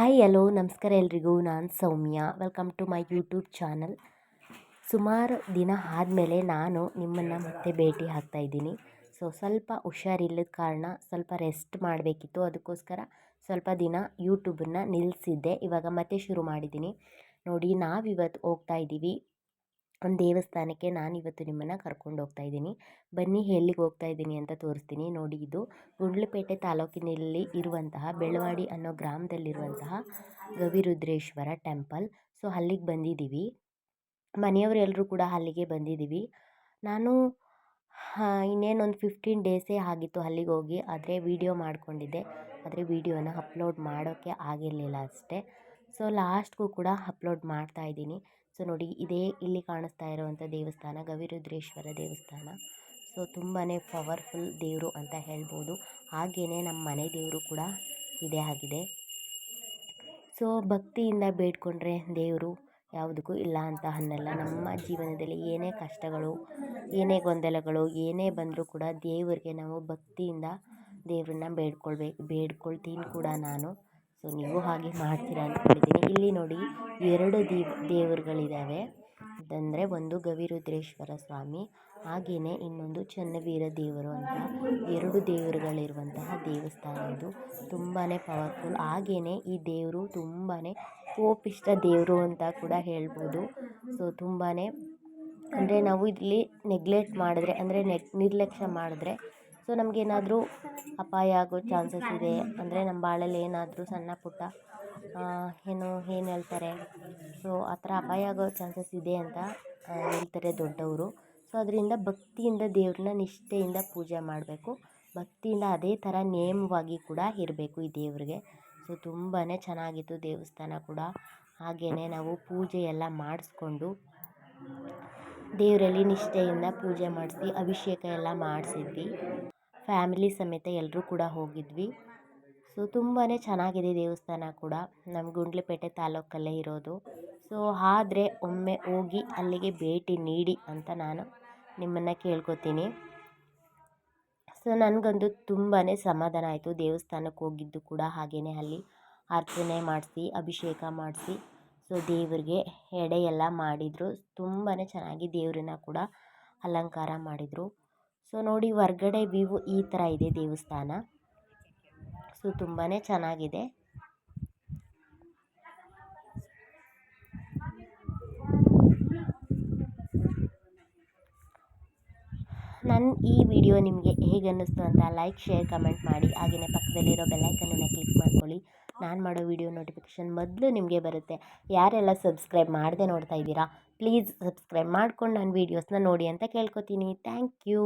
Hi, hello, ನಮಸ್ಕಾರ ಎಲ್ರಿಗೂ. ನಾನು Soumya. Welcome to my YouTube channel ಸುಮಾರು ದಿನ ಆದಮೇಲೆ ನಾನು ನಿಮ್ಮನ್ನು ಮತ್ತೆ ಭೇಟಿ ಆಗ್ತಾ ಇದ್ದೀನಿ. ಸೊ ಸ್ವಲ್ಪ ಹುಷಾರಿಲ್ಲದ ಕಾರಣ ಸ್ವಲ್ಪ ರೆಸ್ಟ್ ಮಾಡಬೇಕಿತ್ತು. ಅದಕ್ಕೋಸ್ಕರ ಸ್ವಲ್ಪ ದಿನ ಯೂಟ್ಯೂಬನ್ನು ನಿಲ್ಲಿಸಿದ್ದೆ ಇವಾಗ ಮತ್ತೆ ಶುರು ಮಾಡಿದ್ದೀನಿ. ನೋಡಿ, ನಾವಿವತ್ತು ಹೋಗ್ತಾ ಇದ್ದೀವಿ. ಒಂದು ದೇವಸ್ಥಾನಕ್ಕೆ ನಾನು ಇವತ್ತು ನಿಮ್ಮನ್ನು ಕರ್ಕೊಂಡು ಹೋಗ್ತಾ ಇದ್ದೀನಿ. ಬನ್ನಿ, ಎಲ್ಲಿಗೆ ಹೋಗ್ತಾ ಇದ್ದೀನಿ ಅಂತ ತೋರಿಸ್ತೀನಿ. ನೋಡಿ ಇದು ಗುಂಡ್ಲಪೇಟೆ ತಾಲೂಕಿನಲ್ಲಿ ಇರುವಂತಹ ಬೆಳವಾಡಿ ಅನ್ನೋ ಗ್ರಾಮದಲ್ಲಿರುವಂತಹ ಗವಿರುದ್ರೇಶ್ವರ ಟೆಂಪಲ್. ಸೊ, ಅಲ್ಲಿಗೆ ಬಂದಿದ್ದೀವಿ. ಮನೆಯವರೆಲ್ಲರೂ ಕೂಡ ಅಲ್ಲಿಗೆ ಬಂದಿದ್ದೀವಿ. ನಾನು ಇನ್ನೇನೊಂದು ಫಿಫ್ಟೀನ್ ಡೇಸೇ ಆಗಿತ್ತು ಅಲ್ಲಿಗೆ ಹೋಗಿ. ಆದರೆ, ವೀಡಿಯೋ ಮಾಡಿಕೊಂಡಿದ್ದೆ. ಆದರೆ, ವೀಡಿಯೋನ ಅಪ್ಲೋಡ್ ಮಾಡೋಕ್ಕೆ ಆಗಿರಲಿಲ್ಲ ಅಷ್ಟೇ. ಸೊ, ಲಾಸ್ಟ್ಗೂ ಕೂಡ ಅಪ್ಲೋಡ್ ಮಾಡ್ತಾ ಇದ್ದೀನಿ. ಸೊ, ನೋಡಿ, ಇದೇ ಇಲ್ಲಿ ಕಾಣಿಸ್ತಾ ಇರುವಂಥ ದೇವಸ್ಥಾನ, ಗವಿರುದ್ರೇಶ್ವರ ದೇವಸ್ಥಾನ. ಸೊ ತುಂಬಾ ಪವರ್ಫುಲ್ ದೇವರು ಅಂತ ಹೇಳ್ಬೋದು. ಹಾಗೆಯೇ ನಮ್ಮ ಮನೆ ದೇವರು ಕೂಡ ಇದೇ ಆಗಿದೆ. ಸೊ, ಭಕ್ತಿಯಿಂದ ಬೇಡ್ಕೊಂಡ್ರೆ ದೇವರು ಯಾವುದಕ್ಕೂ ಇಲ್ಲ ಅಂತ ಅನ್ನಲ್ಲ. ನಮ್ಮ ಜೀವನದಲ್ಲಿ ಏನೇ ಕಷ್ಟಗಳು, ಏನೇ ಗೊಂದಲಗಳು, ಏನೇ ಬಂದರೂ ಕೂಡ ದೇವರಿಗೆ ನಾವು ಭಕ್ತಿಯಿಂದ ದೇವ್ರನ್ನ ಬೇಡ್ಕೊಳ್ಬೇಕು, ಬೇಡ್ಕೊಳ್ತೀನಿ ಕೂಡ ನಾನು. ಸೊ, ನೀವು ಹಾಗೆ ಮಾಡ್ತೀರಾ ಅಂದ್ಕೊಂಡಿದ್ದೀನಿ ಇಲ್ಲಿ ನೋಡಿ ಎರಡು ದೇವ್ ದೇವರುಗಳಿದ್ದಾವೆ ಅಂದರೆ ಒಂದು ಗವಿರುದ್ರೇಶ್ವರ ಸ್ವಾಮಿ ಹಾಗೆಯೇ ಇನ್ನೊಂದು ಚನ್ನವೀರ ದೇವರು ಅಂತ. ಎರಡು ದೇವರುಗಳಿರುವಂತಹ ದೇವಸ್ಥಾನ ಇದು. ತುಂಬಾ ಪವರ್ಫುಲ್ ಹಾಗೆಯೇ ಈ ದೇವರು ತುಂಬಾ ಕೋಪಿಷ್ಟ ದೇವರು ಅಂತ ಕೂಡ ಹೇಳ್ಬೋದು. ಸೊ ತುಂಬಾ ಅಂದರೆ ನಾವು ಇಲ್ಲಿ ನೆಗ್ಲೆಕ್ಟ್ ಮಾಡಿದ್ರೆ, ಅಂದರೆ ನೆಗ್ ನಿರ್ಲಕ್ಷ್ಯ ಮಾಡಿದ್ರೆ ಸೊ ನಮಗೇನಾದರೂ ಅಪಾಯ ಆಗೋ ಚಾನ್ಸಸ್ ಇದೆ ಅಂದರೆ ನಮ್ಮ ಬಾಳಲ್ಲಿ ಏನಾದರೂ ಸಣ್ಣ ಪುಟ್ಟ ಏನು ಏನು ಹೇಳ್ತಾರೆ, ಸೊ ಆ ಥರ ಅಪಾಯ ಆಗೋ ಚಾನ್ಸಸ್ ಇದೆ ಅಂತ ಹೇಳ್ತಾರೆ ದೊಡ್ಡವರು. ಸೊ ಅದರಿಂದ ಭಕ್ತಿಯಿಂದ ದೇವ್ರನ್ನ ನಿಷ್ಠೆಯಿಂದ ಪೂಜೆ ಮಾಡಬೇಕು. ಭಕ್ತಿಯಿಂದ ಅದೇ ಥರ ನೇಮವಾಗಿ ಕೂಡ ಇರಬೇಕು ಈ ದೇವ್ರಿಗೆ. ಸೊ ತುಂಬಾ ಚೆನ್ನಾಗಿತ್ತು ದೇವಸ್ಥಾನ ಕೂಡ. ಹಾಗೆಯೇ ನಾವು ಪೂಜೆ ಎಲ್ಲ ಮಾಡಿಸ್ಕೊಂಡು ದೇವರಲ್ಲಿ ನಿಷ್ಠೆಯಿಂದ ಪೂಜೆ ಮಾಡಿಸಿ ಅಭಿಷೇಕ ಎಲ್ಲ ಮಾಡಿಸಿದ್ವಿ. ಫ್ಯಾಮಿಲಿ ಸಮೇತ ಎಲ್ಲರೂ ಕೂಡ ಹೋಗಿದ್ವಿ. ಸೊ ತುಂಬಾ ಚೆನ್ನಾಗಿದೆ ದೇವಸ್ಥಾನ ಕೂಡ. ನಮ್ಮ ಗುಂಡ್ಲುಪೇಟೆ ತಾಲೂಕಲ್ಲೇ ಇರೋದು. ಸೊ, ಆದರೆ ಒಮ್ಮೆ ಹೋಗಿ ಅಲ್ಲಿಗೆ ಭೇಟಿ ನೀಡಿ ಅಂತ ನಾನು ನಿಮ್ಮನ್ನು ಕೇಳ್ಕೊತೀನಿ. ಸೊ ನನಗಂತೂ ತುಂಬಾ ಸಮಾಧಾನ ಆಯಿತು. ದೇವಸ್ಥಾನಕ್ಕೆ ಹೋಗಿದ್ದು ಕೂಡ ಹಾಗೆಯೇ ಅಲ್ಲಿ ಅರ್ಚನೆ ಮಾಡಿಸಿ, ಅಭಿಷೇಕ ಮಾಡಿಸಿ. ಸೊ, ದೇವರಿಗೆ ಎಡೆ ಎಲ್ಲ ಮಾಡಿದರು. ತುಂಬಾ ಚೆನ್ನಾಗಿ ದೇವ್ರನ್ನ ಕೂಡ ಅಲಂಕಾರ ಮಾಡಿದರು. ಸೊ ನೋಡಿ ಹೊರ್ಗಡೆ ವ್ಯೂ ಈ ಥರ ಇದೆ ದೇವಸ್ಥಾನ. ಸೊ ತುಂಬಾ ಚೆನ್ನಾಗಿದೆ. ನನ್ನ ಈ ವಿಡಿಯೋ ನಿಮಗೆ ಹೇಗೆ ಅನ್ನಿಸ್ತು ಅಂತ ಲೈಕ್, ಶೇರ್, ಕಮೆಂಟ್ ಮಾಡಿ. ಹಾಗೆಯೇ ಪಕ್ಕದಲ್ಲಿರೋ ಬೆಲ್ಲೈಕನನ್ನು ಕ್ಲಿಕ್ ಮಾಡ್ಕೊಳ್ಳಿ. ನಾನು ಮಾಡೋ ವಿಡಿಯೋ ನೋಟಿಫಿಕೇಷನ್ ಮೊದಲು ನಿಮಗೆ ಬರುತ್ತೆ. ಯಾರೆಲ್ಲ ಸಬ್ಸ್ಕ್ರೈಬ್ ಮಾಡದೆ ನೋಡ್ತಾ ಇದ್ದೀರಾ ಪ್ಲೀಸ್ ಸಬ್ಸ್ಕ್ರೈಬ್ ಮಾಡ್ಕೊಂಡು ನನ್ನ ವೀಡಿಯೋಸ್ನ ನೋಡಿ ಅಂತ ಕೇಳ್ಕೊತೀನಿ. Thank you.